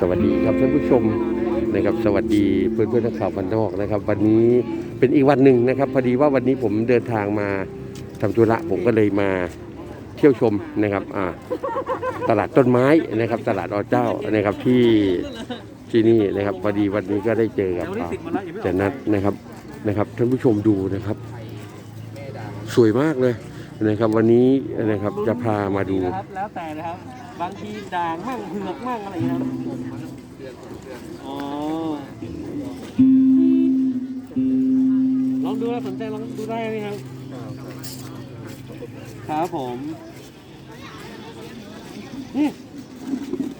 สวัสดีครับท่านผู้ชมนะครับสวัสดีเพื่อนเพื่อนนักข่าวบ้านนอกนะครับ วันนี้เป็นอีกวันหนึ่งนะครับ พอดีว่าวันนี้ผมเดินทางมาทำธุระผมก็เลยมาเที่ยวชมนะครับอ่าตลาดต้นไม้นะครับ ตลาดอเจ้านะครับที่ที่นี่นะครับพอดีวันนี้ก็ได้เจอกับอ่าเจนัทนะครับนะครับท่านผู้ชมดูนะครับ สวยมากเลยนะครับ วันนี้นะครับจะพามาดูแล้วแต่นะครับ บางทีด่างมั่งเผือกมั่งอะไรอย่างเงี้ยครับอ๋อลองดูนะสนใจลองดูได้ไหมครับ ครับผม นี่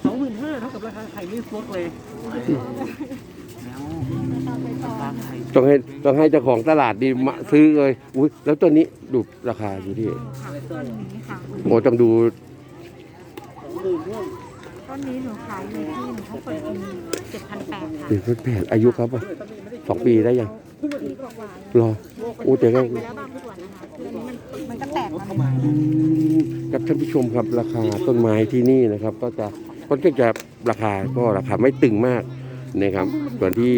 สองหมื่นห้าเท่ากับราคาไข่ไม่ฟลกเลยแล้วราคาไข่ต้องให้ต้องให้เจ้าของตลาดดีมาซื้อเลย อุ้ยแล้วตัวนี้ดูราคาอยู่ที่ค่ะต้นนี้ค่ะ โอ้ต้องดูสองหมื่นห้า ต้นนี้หนูขายอยู่ที่หนูเขาเปิดเป็นเจ็ดพันแปดค่ะหนึ่งพันแปดอายุครับอะสองปีได้ยังปีกว่ารอโอ้แต่ก็ใส่ไปแล้วบางส่วนนะคะคืออันนี้มันมันก็แตกมาใหม่อืมกับท่านผู้ชมครับราคาต้นไม้ที่นี่นะครับ ก็จะก็จะราคาก็ราคาไม่ตึงมากนะครับส่วนที่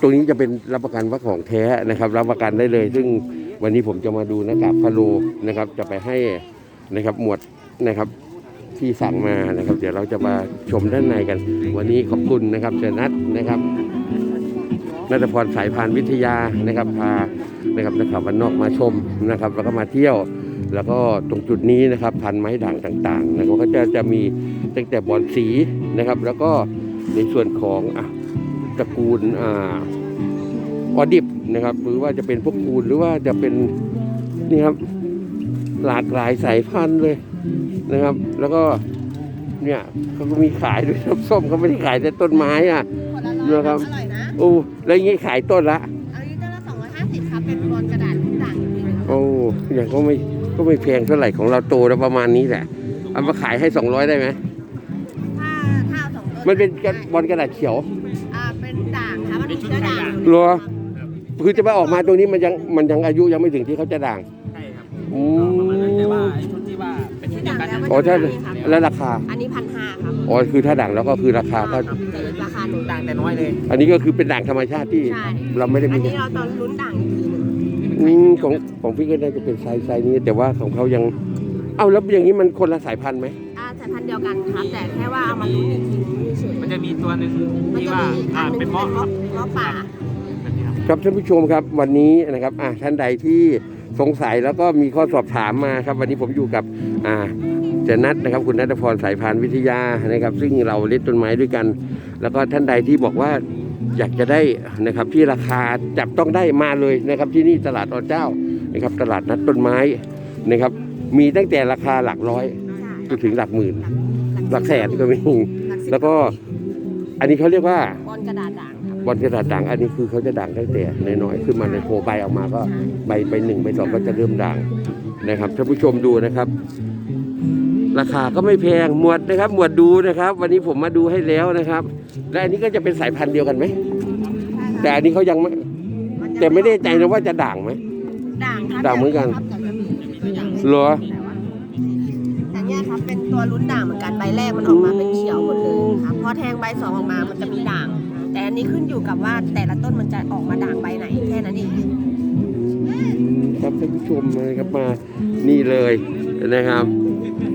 ตรงนี้จะเป็นรับประกันว่าของแท้นะครับ รับประกันได้เลย ซึ่งวันนี้ผมจะมาดูหน้ากากพะโลนะครับ จะไปให้นะครับหมวดนะครับ ที่สั่งมานะครับ เดี๋ยวเราจะมาชมด้านในกัน วันนี้ขอบคุณนะครับเจนัทนะครับนัทพรสายพานวิทยานะครับพานะครับนักข่าวบ้านนอกมาชมนะครับ แล้วก็มาเที่ยว แล้วก็ตรงจุดนี้นะครับ พันไม้ด่างต่าง ๆ นะครับก็จะจะมีตั้งแต่บอนสีนะครับ แล้วก็ในส่วนของอตระกูลอ่าออดิบนะครับ หรือว่าจะเป็นพวกคูณหรือว่าจะเป็นนี่ครับหลากหลายสายพันธุ์เลย นะครับ แล้วก็เนี่ยเขาก็มีขายด้วยน้ำส้มเขาไม่ได้ขายแต่ต้นไม้อะ คนละร้อยนะครับ อร่อยนะโอ้แล้วอย่างงี้ขายต้นละอันนี้ต้นละสองร้อยห้าสิบครับ เป็นบอลกระดาษลูกด่างจริงๆนะครับโอ้อย่างก็ไม่ก็ไม่แพงเท่าไหร่ของเราโตแล้วประมาณนี้แหละเอามาขายให้สองร้อยได้ไหมถ้าถ้าเอาสองต้นมันเป็นกระบอลกระดาษเขียว อ่าเป็นด่างครับมันมีกระด่างเหรอ คือจะไปออกมาตรงนี้มันยังมันยังอายุยังไม่ถึงที่เขาจะด่าง ใช่ครับอืประมาณนั้นแต่ว่ามไอ้ชุด ที่ว่าเป็นชุดเดียวกันนะอ๋อถ้าแล้วราคาอันนี้พันห้าครับอ๋อคือถ้าด่างแล้วก็คือราคาก็แต่ราคาหนูด่างแต่น้อยเลยอันนี้ก็คือเป็นด่างธรรมชาติที่ ใช่เราไม่ได้อัมีนนี้เราตอนลุ้นด่างอีกทีหนึงอืมของของพี่ก็น่าจะเป็นไซส์ไซส์นี้ แต่ว่าของเขายัง เอ้าแล้วอย่างนี้มันคนละสายพันธุ์ไหมอ่าสายพันธุ์เดียวกันครับ แต่แค่ว่าเอามาลุ้นอีกทีนึงเฉยมันจะมีตัวหนึ่งๆมันที่จะว่ามีอีกอัอ่านหนึงเป็นเป็นเงาะครับเงาะเงาะป่า แบบนี้ครับ ครับท่านผู้ชมครับวันนี้นะครับอะท่านใดที่ สงสัยแล้วก็มีข้อสอบถามมาครับ วันนี้ผมอยู่กับอ่าเจนัทนะครับ คุณนัทพรสายพานวิทยานะครับ ซึ่งเราเล่นต้นไม้ด้วยกัน แล้วก็ท่านใดที่บอกว่าอยากจะได้นะครับที่ราคาจับต้องได้มาเลยนะครับ ที่นี่ตลาดอเจ้านะครับ ตลาดนัดต้นไม้นะครับ มีตั้งแต่ราคาหลักร้อยจนถึงหลักหมื่น หลักแสนก็มีหลักสิบแล้วก็อันนี้เขาเรียกว่า บอลกระดาษ บบอลกระดาษด่างอันนี้คือเขาจะด่างตั้งแต่น้อยๆขึ้นมาในโพใบออกมาก็ใบไปหนึ่งใบสองก็จะเริ่มด่างนะครับท่านผู้ชมดูนะครับ ราคาก็ไม่แพงหมวดนะครับ หมวดดูนะครับ วันนี้ผมมาดูให้แล้วนะครับ และอันนี้ก็จะเป็นสายพันธุ์เดียวกันไหมแต่อันนี้เขายังไม่นจะแต่ไม่ได้ใจนะว่าจะด่างไหมด่างครับด่างเหมือนกันครับแต่จะมีตัวอย่างเหรอแต่เนี่ยครับเป็นตัวลุ้นด่างเหมือนกันใบแรกมันออกมาเป็นเขียวหมดเลยครับพอแทงใบสองออกมามันจะมีด่าง แต่อันนี้ขึ้นอยู่กับว่าแต่ละต้นมันจะออกมาด่างใบไหนแค่นั้นเองครับท่านผู้ชมนะครับมานี่เลยนะครับ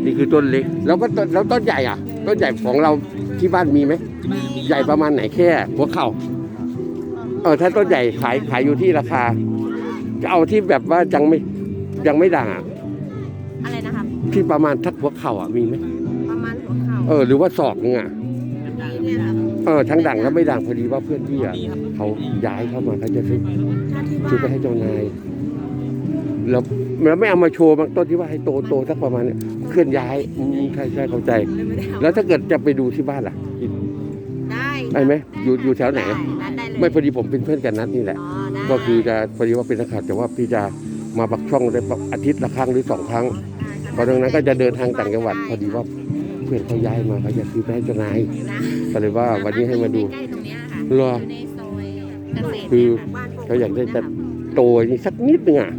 นี่คือต้นเล็ก แล้วก็ต้นแล้วต้นใหญ่อะ ต้นใหญ่ของเราที่บ้านมีไหมใหญ่ประมาณไหนแค่หัวเข่าเออถ้าต้นใหญ่ขายขายอยู่ที่ราคา จะเอาที่แบบว่ายังไม่ยังไม่ด่างอะอะไรนะครับที่ประมาณทักหัวเข่าอะมีไหมประมาณหัวเข่าเออหรือว่าศอกนึงอะ เนี่ยครับเออทั้งด่างแล้วไม่ด่างพอดีว่าเพื่อนพี่อะเขาย้ายเข้ามาเขาจะซื้อถ้าที่ซื้อไปว่าให้เจ้านายแล้วแล้วไม่เอามาโชว์บางต้นที่ว่าให้โตโตสักประมาณเนี้ยเคลื่อนย้ายอืมใช่ใช่เข้าใจไม่ได้เอาแล้วถ้าเกิดจะไปดูที่บ้านล่ะได้ได้ไหมอยู่อยู่แถวไหนด้นัดได้เลยไม่พอดีผมเป็นเพื่อนกันนัดนี่แหละอ๋อได้ก็คือจะพอดีว่าเป็นนักข่าวแต่ว่าพี่จะมาบักช่องได้อาทิตย์ละครั้งหรือสองครั้งเพราะดังนั้นก็จะเดินทางต่างจังหวัด พอดีว่าเพื่อนเขาย้ายมาเขาจะซื้อไปให้เจ้านายนะ ก็เลยว่าวันนี้ให้มาดูใกล้ๆตรงเนี้ยค่ะเหรออยู่ในซอยเกษตรคือเนี่ยค่ะบ้านเขาอยากได้จะโตนี่สักนิดนึงอะ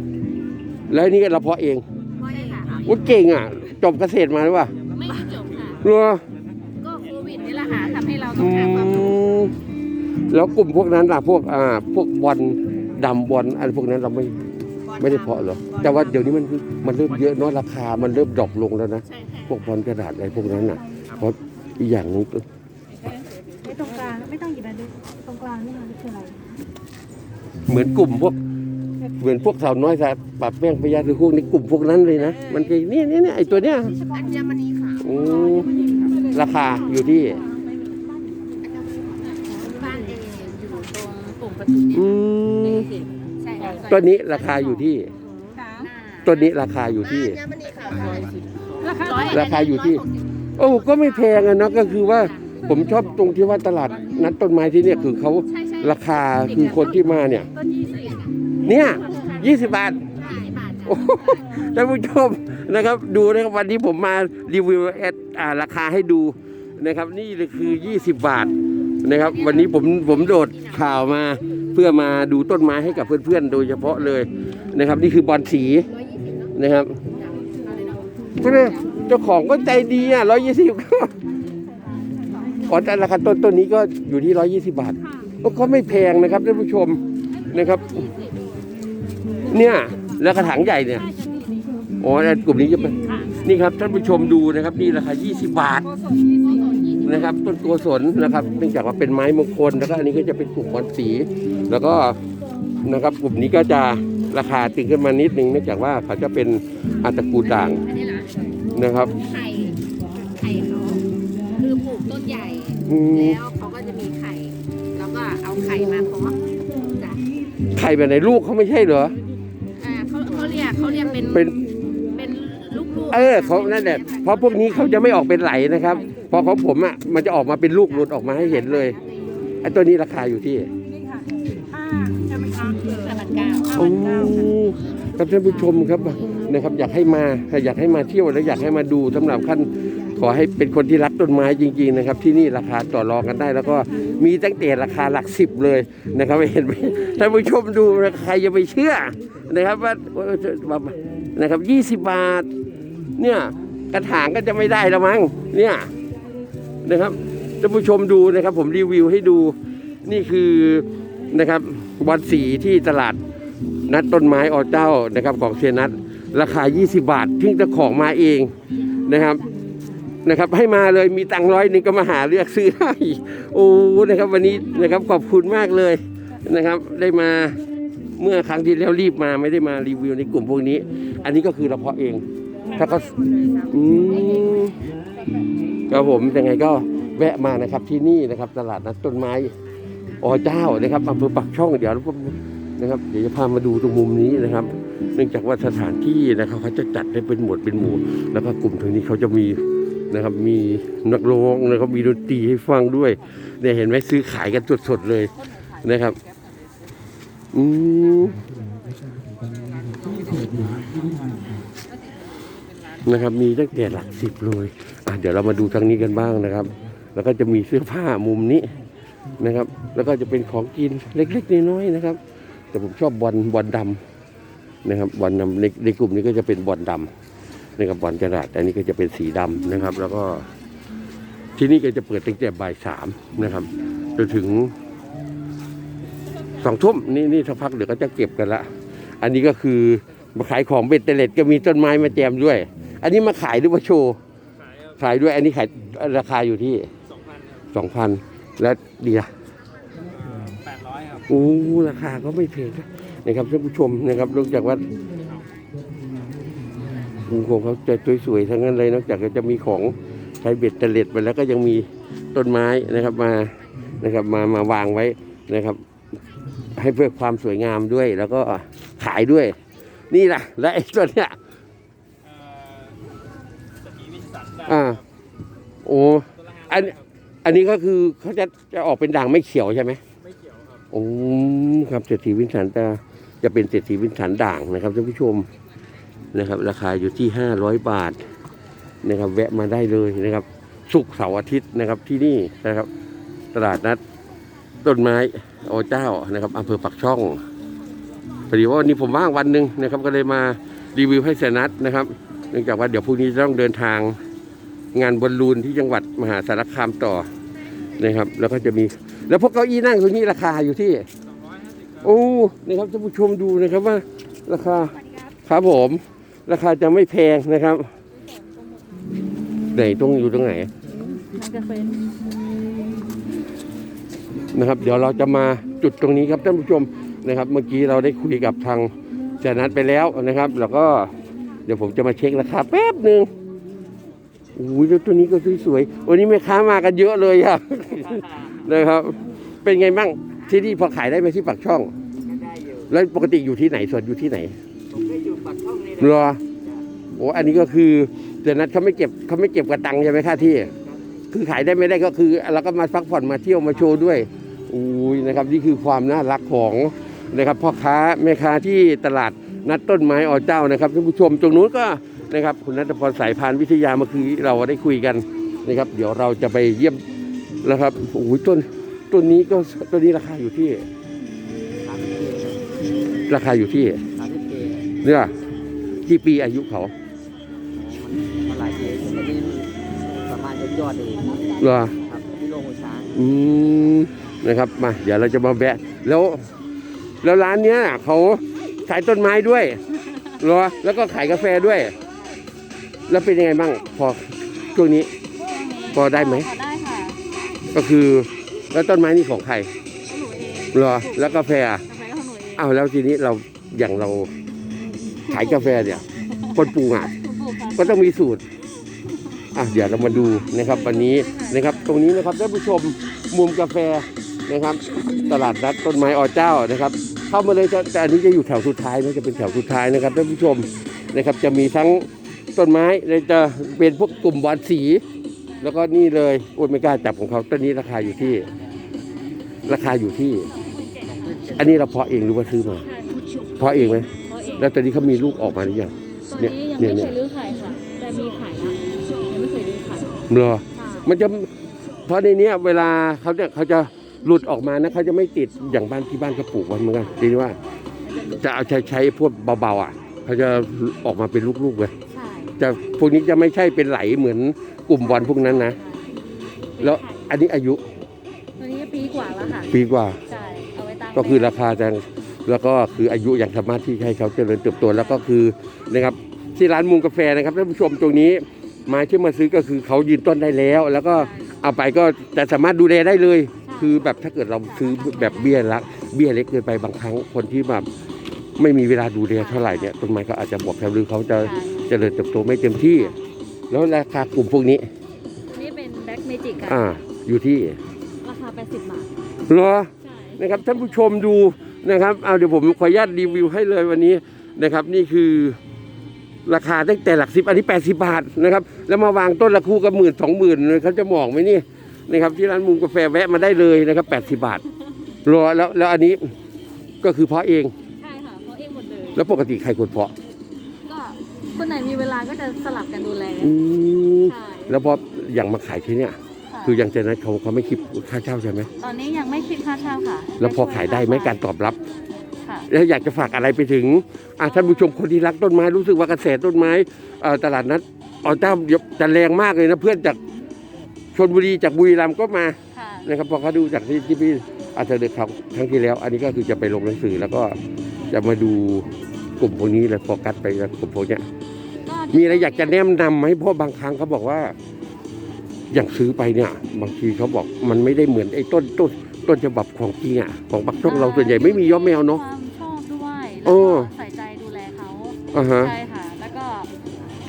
แล้วอันนี่ก็เราเพาะเองพ่อเองค่ะวุ้เก่งอะ จบเกษตรมาหรือเปล่าไม่จบค่ะ เหรอก็โควิดนี่แหละอะค่ะทำให้เราต้อืองหาความรู้มแล้วกลุ่มพวกนั้นล่ะพวกอ่า พวกบอลดำบอลอะไรพวกนั้นเราไม่ไม่ได้เพาะเหรอ แต่ว่าเดี๋ยวนี้มันมันเริ่มเยอะเนาะราคามันเริ่มดรอปลงแล้วนะ ใช่ค่ะพวกบอลกระดาษอะไรพวกนั้นน่ะ เพราะอีกอย่างหนึงก็ ไม่ตรงกลางไม่ต้องหยิบมาดูตรงกลางนี่มันคืออะไร เหมือนกลุ่มพวก เหมือนพวกสาวน้อยสาวปรับแป้งพยาธิพวกนี้กลุ่มพวกนั้นเลยนะ มันจะเนี่ยเนี่ยเนี่ยไอตัวเนี้ยอัญมณีขาวอืมราคาอยู่ที่ บ้านเออยู่ตรงปุ่มประตูเนี่ยอืมใช่ค่ะตัวนี้ราคาอยู่ที่ ตัวนี้ราคาอยู่ที่ อัญมณีขาวค่ะราคาราคาอยู่ที่ โอ้ก็ไม่แพงอะเนาะก็คือว่าผมชอบตรงที่ว่าตลาดนัดต้นไม้ที่เนี่ยคือเขา ราคาคือคนที่มาเนี่ย ต้นยี่สิบเนี่ยยี่สิบบาทยี่สิบบาทโอ้โหท่านผู้ชมนะครับ ดูนะครับวันนี้ผมมารีวิวแอดอ่าราคาให้ดูนะครับ นี่เลยคือ 20 บาทนะครับ วันนี้ผมผมโดดข่าวมาเพื่อมาดูต้นไม้ให้กับเพื่อนๆ โดยเฉพาะเลยนะครับ นี่คือบอลสีนะครับก็เลยเจ้าของก็ใจดีอะร้อยยี่สิบก็อ๋อแต่ราคาต้นต้นนี้ก็อยู่ที่ร้อยยี่สิบาท ก็ไม่แพงนะครับท่านผู้ชมนะครับ เนี่ยแล้วกระถางใหญ่เนี่ยอ๋อแล้วกลุ่มนี้จะเป็นนี่ครับท่านผู้ชมดูนะครับ นี่ราคา 20 บาทนะครับ ต้นโกศลนะครับเนื่องจากว่าเป็นไม้มงคลแล้วก็อันนี้ก็จะเป็นกลุ่มบอลสี แล้วก็นะครับ กลุ่มนี้ก็จะราคาตึงขึ้นมานิดนึงเนื่องจากว่าเขาจะเป็นอาตระกูลด่างอันนี้เหรอนะครับไข่ไข่เขาคือปลูกต้นใหญ่อืมแล้ว เอาไข่มาเพาะจ้ะไข่แบบไหนลูกเขาไม่ใช่เหรอ อ่าเขาเขาเรียกเขาเรียกเป็นเป็น เป็นลูกๆเออเขานั่นแหละเพราะพวกนี้เขาจะไม่ออกเป็นไหลนะครับเพอของผมอะมันจะออกมาเป็นลูกหลุดออกมาให้เห็นเลยไอ้ตัวนี้ราคาอยู่ที่นี่ค่ะห้าจะไม่ค้างคือห้าพันเก้าโอ้ครับท่านผู้ชมครับนะครับ อยากให้มาอยากให้มาเที่ยวและอยากให้มาดูสำหรับขั้น ขอให้เป็นคนที่รักต้นไม้จริง ๆนะครับ ที่นี่ราคาต่อรองกันได้ แล้วก็มีตั้งแต่ราคาหลักสิบเลยนะครับเห็นไหมท่านผู้ชมดูนะใครจะไปเชื่อนะครับว่านะครับยี่สิบบาท เนี่ยกระถางก็จะไม่ได้แล้วมั้งเนี่ยนะครับท่านผู้ชมดูนะครับ ผมรีวิวให้ดูนี่คือนะครับบอลสีที่ตลาดนัดต้นไม้ออเจ้านะครับของเซียนัทราคา 20 บาททิ้งจ้าของมาเองนะครับ นะครับ ให้มาเลยมีตังร้อยหนึ่งก็มาหาเลือกซื้อได้โอ้นะครับ วันนี้นะครับขอบคุณมากเลยนะครับ ได้มาเมื่อครั้งที่แล้วรีบมาไม่ได้มารีวิวในกลุ่มพวกนี้ อันนี้ก็คือเราเพาะเอง ถ้าก็อืมครับผมยังไงก็แวะมานะครับที่นี่นะครับ ตลาดนัดต้นไม้อ๋อเจ้านะครับอำเภอปักช่องเดี๋ยวผมนะครับ เดี๋ยวจะพามาดูตรงมุมนี้นะครับ เนื่องจากว่าสถานที่นะครับเขาจะจัดได้เป็นหมวดเป็นหมู่ แล้วก็กลุ่มทางนี้เขาจะมี นะครับ มีนักร้องนะครับ มีดนตรีให้ฟังด้วยเนี่ยเห็นไหมซื้อขายกันสดๆเลยนะครับอืมนะครับ มีตั้งแต่หลักสิบเลยอะเดี๋ยวเรามาดูทางนี้กันบ้างนะครับ แล้วก็จะมีเสื้อผ้ามุมนี้นะครับ แล้วก็จะเป็นของกินเล็กๆน้อยๆนะครับ แต่ผมชอบบอลบอลดำนะครับบอลดำในในกลุ่มนี้ก็จะเป็นบอลดำ นะครับบอลกระดาษอันนี้ก็จะเป็นสีดำนะครับ แล้วก็ที่นี่ก็จะเปิดตั้งแต่บ่ายสามนะครับจนถึงสองทุ่มนี่นี่สักพักเดี๋ยวก็จะเก็บกันละ อันนี้ก็คือมาขายของเบ็ดเตล็ดก็มีต้นไม้มาแจมด้วย อันนี้มาขายหรือมาโชว์ขายด้วยอันนี้ขายราคาอยู่ที่สองพันครับสองพันแล้วเดียแปดร้อยครับโอ้ราคาก็ไม่แพงนะนะครับท่านผู้ชมนะครับนอกจากว่า ของเขาจะสวยๆทั้งนั้นเลย นอกจากจะมีของใช้เบ็ดเตล็ดไปแล้วก็ยังมีต้นไม้นะครับมานะครับมามาวางไว้นะครับ ให้เพื่อความสวยงามด้วย แล้วก็ขายด้วย นี่แหละและไอ้ตัวเนี้ยเอ่อสกีวิสันได้อ่าครับโอ้ตัวละห้าอันอันนี้ก็คือเขาจะจะออกเป็นด่างไม่เขียวใช่ไหมไม่เกี่ยวครับโอ้ครับเศรษฐีวินสันจะจะเป็นเศรษฐีวินสันด่างนะครับท่านผู้ชม นะครับ ราคาอยู่ที่ห้าร้อยบาทนะครับ แวะมาได้เลยนะครับศุกเสาร์อาทิตย์นะครับที่นี่นะครับ ตลาดนัดต้นไม้อเจ้านะครับอำเภอปักช่องพอดีว่าวันนี้ผมว่างวันหนึ่งนะครับ ก็เลยมารีวิวให้เสนัดนะครับ เนื่องจากว่าเดี๋ยวพรุ่งนี้จะต้องเดินทางงานบอลลูนที่จังหวัดมหาสารคามต่อนะครับ แล้วก็จะมี แล้วพวกเก้าอี้นั่งตรงนี้ราคาอยู่ที่โอ้นะครับท่านผู้ชมดูนะครับว่า ราคาครับผม ราคาจะไม่แพงนะครับไหนตรงอยู่ตรงไหนมันจะเป็นนะครับ เดี๋ยวเราจะมาจุดตรงนี้ครับท่านผู้ชมนะครับ เมื่อกี้เราได้คุยกับทางจานัดไปแล้วนะครับ แล้วก็เดี๋ยวผมจะมาเช็คราคาแป๊บหนึ่งโอ้ยแล้วตัวนี้ก็สวยๆวันนี้แม่ค้ามากันเยอะเลยอะนะครับ เป็นไงบ้างที่นี่พอขายได้ไหมที่ปากช่องได้อยู่แล้วปกติอยู่ที่ไหนส่วนอยู่ที่ไหนผมก็อยู่ปากช่อง นี่รอโอ้อันนี้ก็คือเดี๋ยวนัดเขาไม่เก็บเขาไม่เก็บกระตังค์ใช่ไหมค่าที่ คือขายได้ไม่ได้ก็คือเราก็มาพักผ่อนมาเที่ยวมาโชว์ด้วยอุ้ยนะครับนี่คือความน่ารักของนะครับพ่อค้าแม่ค้าที่ตลาดนัดต้นไม้อเจ้านะครับท่านผู้ชมตรงนู้นก็นะครับคุณนัทพรสายพานวิทยาเมื่อกี้เราได้คุยกันนะครับ เดี๋ยวเราจะไปเยี่ยมนะครับโอ้ยต้นต้นนี้ก็ต้นนี้ราคาอยู่ที่สามสิบเกราคาอยู่ที่สามสิบเกเนี่ย กี่ปีอายุเขามันหลายเกอันนี้ประมาณยอดๆเองเหรอครับที่โลงหัวช้างอืมนะครับมาเดี๋ยวเราจะมาแวะแล้ว แล้วร้านเนี้ยเขาขายต้นไม้ด้วยเหรอแล้วก็ขายกาแฟด้วย แล้วเป็นยังไงบ้างพอช่วงนี้ พอได้ไหม พอได้ค่ะก็คือแล้วต้นไม้นี่ของใครหนูเองเหรอแล้วกาแฟอะกาแฟของหนูเอง อ้าวแล้วทีนี้เราอย่างเรา ขายกาแฟเนี่ย คนปรุงอะคุณปู่ค่ะก็ต้องมีสูตรอะเดี๋ยวเรามาดูนะครับ วันนี้นะครับ ตรงนี้นะครับท่านผู้ชมมุมกาแฟนะครับ ตลาดนัดต้นไม้อเจ้านะครับ เข้ามาเลยจะแต่อันนี้จะอยู่แถวสุดท้ายนะจะเป็นแถวสุดท้ายนะครับท่านผู้ชมนะครับ จะมีทั้งต้นไม้เลยจะเป็นพวกกลุ่มบอนสี แล้วก็นี่เลยโอ้ยไม่กล้าจับของเขาต้นนี้ราคาอยู่ที่ ราคาอยู่ที่ อันนี้เราเพาะเองหรือว่าซื้อมาเพาะเองไหมเพราะเอง แล้วตอนนี้เขามีลูกออกมาหรือยัง ตอนนี้ยังเนี่ยไม่เนี่เคยยรื้อขายค่ะ แต่มีขายละยังไม่เคยรื้อขายเหรอ ค่ะมันจะเพราะในเนี้ยเวลาเขาจะเขาจะหลุดออกมานะเขาจะไม่ติดอย่างบ้านที่บ้านเขาปลูกไว้เหมือนกันทีนี้ว่า จะเอาใช้ใช้พวกเบาๆอะเขาจะออกมาเป็นลูกๆเลยใช่จะพวกนี้จะไม่ใช่เป็นไหลเหมือนกลุ่มบอลพวกนั้นนะแล้วอันนี้อายุตัวนี้ปีกว่าแล้วค่ะ ปีกว่า ใช่ เอาไว้ตั้งก็คือราคาจะ แล้วก็คืออายุอย่างสามารถที่ให้เขาเจริญเติบโตแล้วก็คือนะครับที่ร้านมุงกาแฟนะครับท่านผู้ชมตรงนี้ไม้ที่มาซื้อก็คือเขายืนต้นได้แล้ว แล้วก็เอาไปก็จะสามารถดูแลได้เลย คือแบบถ้าเกิดเราซื้อแบบเบี้ยละเบี้ยเล็กเกินไปบางครั้งคนที่แบบไม่มีเวลาดูแลเท่าไหร่เนี่ยต้นไม้ก็อาจจะบอกแถวหรือเขาจะใช่เจริญเติบโตไม่เต็มที่ แล้วราคากลุ่มพวกนี้ตัวนี้เป็นแบ็กเมจิกค่ะอ่าอยู่ที่ราคา80บาทเหรอใช่นะครับท่านผู้ชมดู นะครับ เอาเดี๋ยวผมขออนุญาตรีวิวให้เลยวันนี้นะครับ นี่คือราคาตั้งแต่หลักสิบอันนี้ 80 บาทนะครับ แล้วมาวางต้นละคู่กับหมื่นสองหมื่นเขาจะมองไหมนี่นะครับ ที่ร้านมุมกาแฟแวะมาได้เลยนะครับ 80 บาทรอแล้วแล้วอันนี้ก็คือเพาะเอง ใช่ค่ะเพราะเองหมดเลย แล้วปกติใครคนเพาะ ก็คนไหนมีเวลาก็จะสลับกันดูแลอืมใช่ แล้วพออย่างมาขายที่เนี่ย ค่ะคืออย่างเจนั้นเขาเขาไม่คิดค่าเช่าใช่ไหมตอนนี้ยังไม่คิดค่าเช่าค่ะแล้วพอขายได้ไหมการตอบรับค่ะแล้วอยากจะฝากอะไรไปถึงอะท่านผู้ชมคนที่รักต้นไม้รู้สึกว่ากระแสต้นไม้เอ่อตลาดนัดออเจ้าจะแรงมากเลยนะเพื่อนจากชนบุรีจากบุรีรัมย์ก็มาค่ะนะครับพอเขาดูจากที่ที่พี่อาจจะเด็กเขาครั้งที่แล้ว อันนี้ก็คือจะไปลงหนังสือแล้วก็จะมาดูกลุ่มพวกนี้เลยโฟกัสไปกับกลุ่มพวกเนี้ยก็มีอะไรอยากจะแนะนำไหมเพราะบางครั้งเขาบอกว่า อย่างซื้อไปเนี่ย บางทีเขาบอกมันไม่ได้เหมือนไอ้ต้นต้นต้นฉบับของจริงอะของปักช่องเราส่วนใหญ่ไม่มีย้อมแมวเนาะ ความชอบด้วยโอ้แล้วก็ใส่ใจดูแลเขาอ่าฮะ ใช่ค่ะ แล้วก็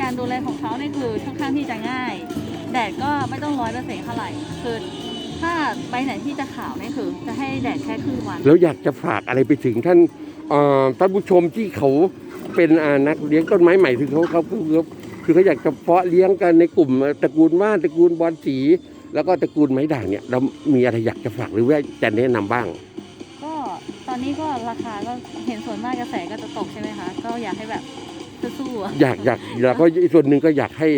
การดูแลของเขาเนี่ยคือค่อนข้างที่จะง่าย แดดก็ไม่ต้องร้อยเปอร์เซ็นต์เท่าไหร่คือถ้าไปไหนที่จะขาวเนี่ยคือ จะให้แดดแค่ครึ่งวัน แล้วอยากจะฝากอะไรไปถึงท่านเอ่อท่านผู้ชมที่เขาเป็นอ่านักเลี้ยงต้นไม้ใหม่ถึงเขาเขาคือ คือเขาอยากจะเพาะเลี้ยงกันในกลุ่มตระกูลว่านตระกูลบอลสี แล้วก็ตระกูลไม้ด่างเนี่ยเรามีอะไรอยากจะฝากหรือว่าจะแนะนำบ้าง ก็ตอนนี้ก็ราคาก็เห็นส่วนมากกระแสก็จะตกใช่ไหมคะ ก็อยากให้แบบสู้ๆอะอยากอยากแล้วก็อีกส่วนหนึ่งก็อยากให้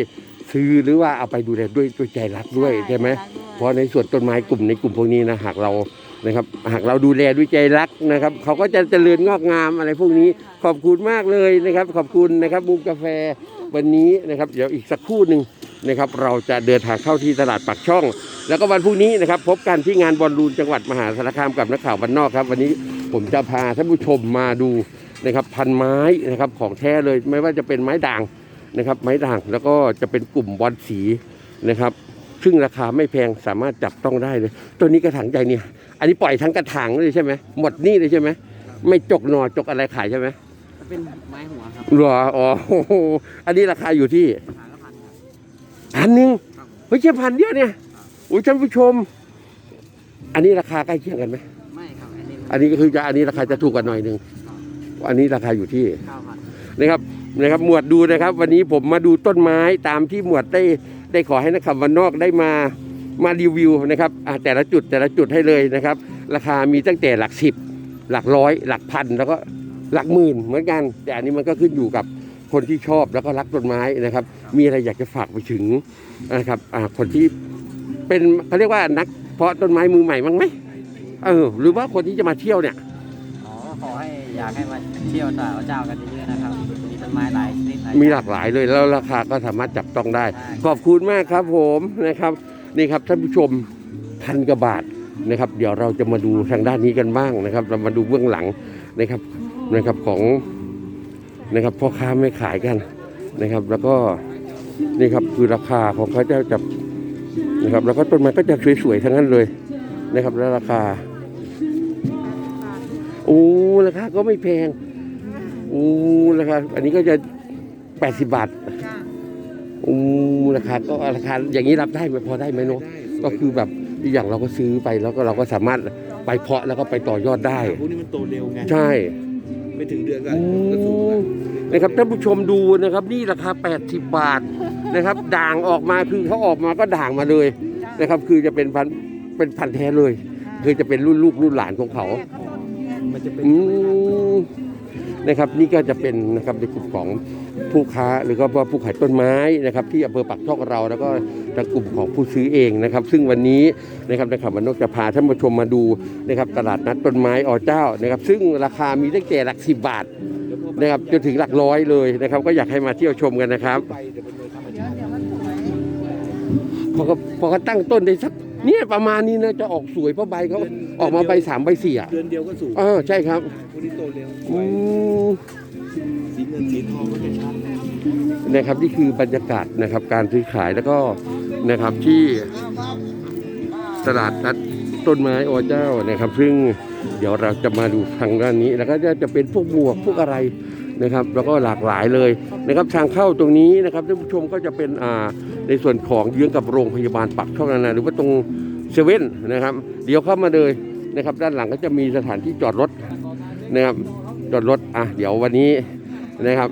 ซื้อหรือว่าเอาไปดูแลด้วยด้วยใจรักด้วยใช่ไหมรักด้วยเพราะในส่วนต้นไม้กลุ่มในกลุ่มพวกนี้นะหากเรา นะครับ หากเราดูแลด้วยใจรักนะครับ เขาก็จะเจริญงอกงามอะไรพวกนี้ขอบคุณมากเลยนะครับ ขอบคุณนะครับมุมกาแฟวันนี้นะครับ เดี๋ยวอีกสักครู่หนึ่งนะครับ เราจะเดินทางเข้าที่ตลาดปากช่อง แล้วก็วันพรุ่งนี้นะครับ พบกันที่งานบอลลูนจังหวัดมหาสารคามกับนักข่าวบ้านนอกครับ วันนี้ผมจะพาท่านผู้ชมมาดูนะครับพันไม้นะครับของแท้เลยไม่ว่าจะเป็นไม้ด่างนะครับ ไม้ด่างแล้วก็จะเป็นกลุ่มบอลสีนะครับ ซึ่งราคาไม่แพงสามารถจับต้องได้เลย ตัวนี้กระถางใหญ่เนี่ย อันนี้ปล่อยทั้งกระถางเลยใช่ไหมหมดนี่เลยใช่ไหมไม่จกหนอจกอะไรขายใช่ไหมเป็นไม้หัวครับเหรออ๋อโอ้โหอันนี้ราคาอยู่ที่หางละพันครับพันหนึ่งครับเฮ้ยแค่พันเดียวเนี่ยอุ้ยท่านผู้ชม อันนี้ราคาใกล้เคียงกันไหมไม่ครับอันนี้อันนี้ก็คือจะอันนี้ราคาจะถูกกว่าหน่อยหนึ่งอันนี้ราคาอยู่ที่เก้าพันนะครับนะครับหมวดดูนะครับ วันนี้ผมมาดูต้นไม้ตามที่หมวดได้ ได้ขอให้นักขับวันนอกได้มามารีวิวนะครับอ่าแต่ละจุดแต่ละจุดให้เลยนะครับ ราคามีตั้งแต่หลักสิบหลักร้อย หลักพันแล้วก็หลักหมื่นเหมือนกัน แต่อันนี้มันก็ขึ้นอยู่กับคนที่ชอบแล้วก็รักต้นไม้นะครับ มีอะไรอยากจะฝากไปถึงนะครับอ่าคนที่เป็นเขาเรียกว่านักเพาะต้นไม้มือใหม่มั้งไหมเออหรือว่าคนที่จะมาเที่ยวเนี่ยอ๋อขอให้อยากให้มาเที่ยวสาวเจ้ากันเยอะๆนะครับ ต้นไม้หลายชนิดหลายมีหลากหลายเลยแล้วราคาก็สามารถจับต้องได้ใช่ขอบคุณมากครับผมนะครับนี่ครับท่านผู้ชมพันกว่าบาทนะครับ เดี๋ยวเราจะมาดูทางด้านนี้กันบ้างนะครับ เรามาดูเบื้องหลังนะครับนะครับของนะครับพ่อค้าไม่ขายกันนะครับ แล้วก็นี่ครับคือราคาของเขาจะจับนะครับ แล้วก็ต้นไม้ก็จะสวยๆทั้งนั้นเลยนะครับ แล้วราคาโอ้ราคาก็ไม่แพงโอ้ราคาอันนี้ก็จะ80บาทโอ้ราคาก็ราคาอย่างนี้รับได้ไหมพอได้ไหมเนาะก็คือแบบอีกอย่างเราก็ซื้อไปแล้วก็เราก็สามารถไปเพาะแล้วก็ไปต่อยอดได้ พวกนี้มันโตเร็วไงใช่ ไม่ถึงเดือนก็โอ้ก็สูงแล้วนะครับท่านผู้ชมดูนะครับนี่ราคา 80 บาทนะครับ ด่างออกมาคือเขาออกมาก็ด่างมาเลยนะครับ คือจะเป็นพันเป็นพันธุ์แท้เลย คือจะเป็นรุ่นลูกรุ่นหลานของเขามันจะเป็นอืม นะครับนี่ก็จะเป็นนะครับในกลุ่มของผู้ค้าหรือก็ว่าผู้ขายต้นไม้นะครับที่อำเภอปากช่องเรา แล้วก็ทางกลุ่มของผู้ซื้อเองนะครับ ซึ่งวันนี้นะครับนะครับวันนกจะพาท่านผู้ชมมาดูนะครับตลาดนัดต้นไม้อเจ้านะครับ ซึ่งราคามีตั้งแต่หลักสิบบาทนะครับจนถึงหลักร้อยเลยนะครับ ก็อยากให้มาเที่ยวชมกันนะครับเป็นโดยธรรมชาติพอเขาพอเขาตั้งต้นได้สักเนี่ยประมาณนี้นะจะออกสวยเพราะใบเขา ออกมาใบสามใบสี่อะเดือนเดียวก็สูงเออใช่ครับพวกนี้โตเร็วสอืวยม สีเงินสีทองก็จะชัดนะครับนี่คือบรรยากาศนะครับการซื้อขายแล้วก็นะครับที่ตลาดนัดต้นไม้โอเจ้านะครับ ซึ่งเดี๋ยวเราจะมาดูทางด้านนี้ แล้วก็จะจะเป็นพวกบวกพวกอะไรนะครับ แล้วก็หลากหลายเลยนะครับทางเข้าตรงนี้นะครับท่านผู้ชมก็จะเป็นอ่าในส่วนของเยื้องกับโรงพยาบาลปักช่องนานาหรือว่าตรง เซเว่นนะครับ เดี๋ยวเข้ามาเลยนะครับ ด้านหลังก็จะมีสถานที่จอดรถนะครับ จอดรถอะเดี๋ยววันนี้นะครับ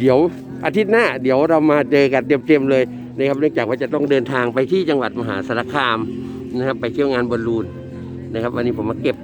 เดี๋ยวอาทิตย์หน้า เดี๋ยวเรามาเจอกันเต็มๆเลยนะครับเนื่องจากว่าจะต้องเดินทางไปที่จังหวัดมหาสารคามนะครับ ไปเที่ยวงานบอลลูนนะครับ วันนี้ผมมาเก็บ